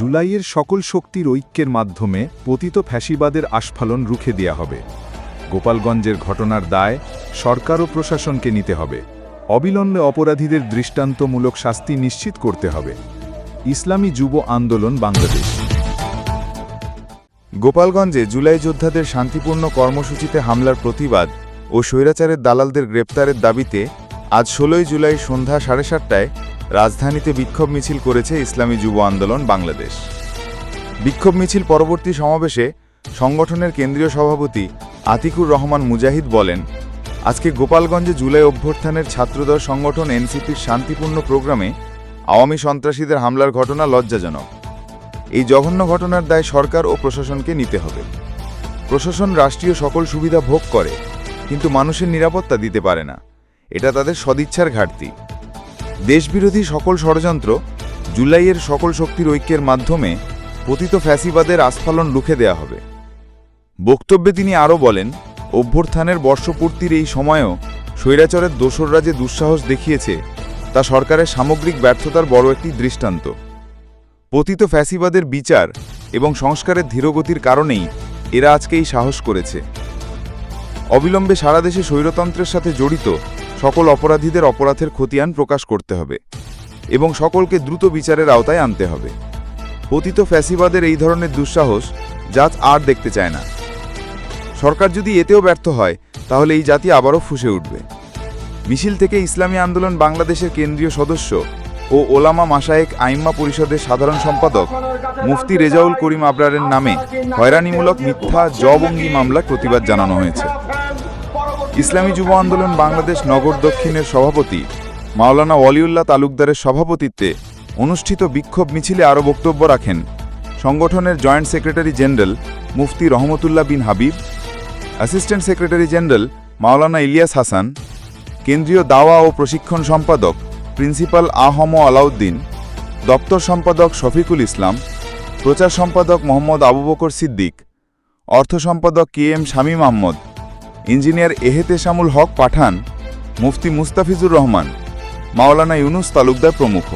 জুলাইয়ের সকল শক্তির ঐক্যের মাধ্যমে পতিত ফ্যাসিবাদের আস্ফালন রুখে দেয়া হবে। গোপালগঞ্জের ঘটনার দায় সরকার ও প্রশাসনকে নিতে হবে। অবিলম্বে অপরাধীদের দৃষ্টান্তমূলক শাস্তি নিশ্চিত করতে হবে। ইসলামী যুব আন্দোলন বাংলাদেশ। গোপালগঞ্জে জুলাই যোদ্ধাদের শান্তিপূর্ণ কর্মসূচিতে হামলার প্রতিবাদ ও স্বৈরাচারের দালালদের গ্রেপ্তারের দাবিতে আজ ষোলোই জুলাই সন্ধ্যা সাড়ে সাতটায় রাজধানীতে বিক্ষোভ মিছিল করেছে ইসলামী যুব আন্দোলন বাংলাদেশ। বিক্ষোভ মিছিল পরবর্তী সমাবেশে সংগঠনের কেন্দ্রীয় সভাপতি আতিকুর রহমান মুজাহিদ বলেন, আজকে গোপালগঞ্জে জুলাই অভ্যর্থানের ছাত্রদল সংগঠন এনসিপির শান্তিপূর্ণ প্রোগ্রামে আওয়ামী সন্ত্রাসীদের হামলার ঘটনা লজ্জাজনক। এই জঘন্য ঘটনার দায় সরকার ও প্রশাসনকে নিতে হবে। প্রশাসন রাষ্ট্রীয় সকল সুবিধা ভোগ করে, কিন্তু মানুষের নিরাপত্তা দিতে পারে না। এটা তাদের সদিচ্ছার ঘাটতি। দেশবিরোধী সকল ষড়যন্ত্র জুলাইয়ের সকল শক্তির ঐক্যের মাধ্যমে পতিত ফ্যাসিবাদের আস্ফালন রুখে দেয়া হবে। বক্তব্যে তিনি আরও বলেন অভ্যর্থানের বর্ষপূর্তির এই সময়েও স্বৈরাচরের দোসররা যে দুঃসাহস দেখিয়েছে, তা সরকারের সামগ্রিক ব্যর্থতার বড় একটি দৃষ্টান্ত। পতিত ফ্যাসিবাদের বিচার এবং সংস্কারের ধীরগতির কারণেই এরা আজকে এই সাহস করেছে। অবিলম্বে সারা দেশে স্বৈরতন্ত্রের সাথে জড়িত সকল অপরাধীদের অপরাধের খতিয়ান প্রকাশ করতে হবে এবং সকলকে দ্রুত বিচারের আওতায় আনতে হবে। পতিত ফ্যাসিবাদের এই ধরনের দুঃসাহস জাত আর দেখতে চায় না। সরকার যদি এতেও ব্যর্থ হয়, তাহলে এই জাতি আবারও ফুসে উঠবে। মিছিল থেকে ইসলামী আন্দোলন বাংলাদেশের কেন্দ্রীয় সদস্য ও ওলামা মাসায়েক আইম্মা পরিষদের সাধারণ সম্পাদক মুফতি রেজাউল করিম আবরারের নামে হয়রানিমূলক মিথ্যা জবঙ্গি মামলার প্রতিবাদ জানানো হয়েছে। ইসলামী যুব আন্দোলন বাংলাদেশ নগর দক্ষিণের সভাপতি মাওলানা ওয়ালিউল্লাহ তালুকদারের সভাপতিত্বে অনুষ্ঠিত বিক্ষোভ মিছিলে আরও বক্তব্য রাখেন সংগঠনের জয়েন্ট সেক্রেটারি জেনারেল মুফতি Rahmatullah bin Habib, assistant secretary general মাওলানা ইলিয়াস হাসান, কেন্দ্রীয় দাওয়া ও প্রশিক্ষণ সম্পাদক প্রিন্সিপাল আহম আলাউদ্দিন, দপ্তর সম্পাদক শফিকুল ইসলাম, প্রচার সম্পাদক মোহাম্মদ আবু বকর সিদ্দিক, অর্থ সম্পাদক K M Shamim Ahmed engineer Ehteshamul Haque Pathan মুফতি মুস্তাফিজুর রহমান মাওলানা ইউনুস তালুকদার প্রমুখ।